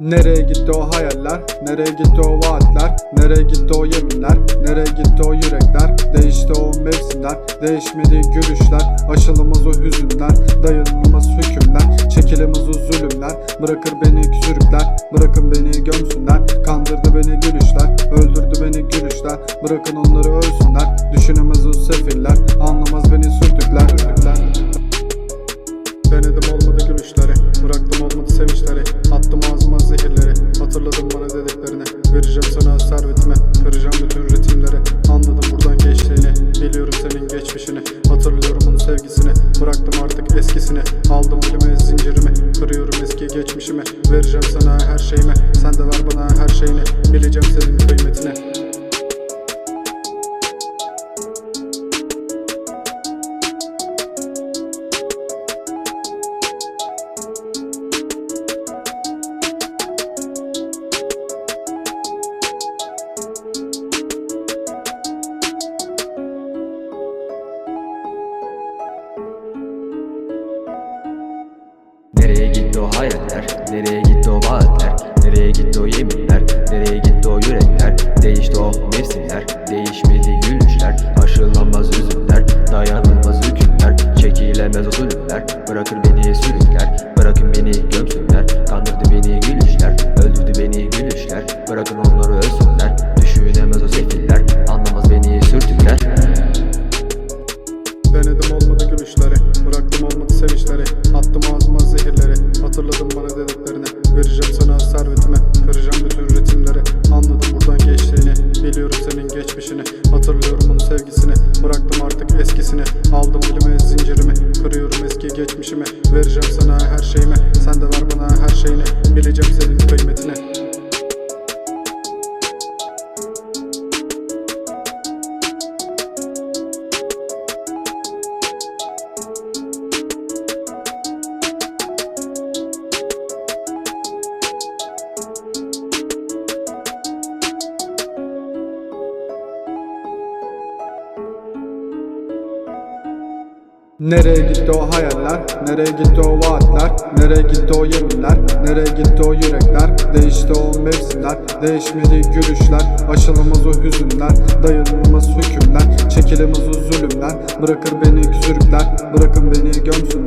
Nereye gitti o hayaller? Nereye gitti o vaatler? Nereye gitti o yeminler? Nereye gitti o yürekler? Değişti o mevsimler Değişmedi gülüşler Aşılımız o hüzünler Dayanılmaz hükümler Çekilemez o zulümler Bırakır beni sürükler Bırakın beni gömsünler Kandırdı beni gülüşler Öldürdü beni gülüşler Bırakın onları gitti o hayaller? Nereye gitti o vaatler? Nereye gitti o yeminler? Nereye gitti o yürekler? Değişti o mevsimler Değişmedi gülüşler Aşılamaz üzümler Dayanılmaz hükümler Çekilemez o zulümler Bırakır beni sürükler Bırakın beni gömsünler Kandırdı beni gülüşler Öldürdü beni gülüşler Bırakın onları ölsünler Düşünemez o sefiller Anlamaz beni sürtükler Denedim olmadı gülüşleri Bıraktım olmadı sevinçleri Aldım elime zincirimi Kırıyorum eski geçmişimi Vereceğim sana her şeyimi Nereye gitti o hayaller? Nereye gitti o vaatler? Nereye gitti o yeminler? Nereye gitti o yürekler? Değişti o mevsimler Değişmedi gülüşler Aşılamaz o hüzünler Dayanılmaz hükümler Çekilemez o zulümler Bırakır beni sürükler Bırakın beni gömsünler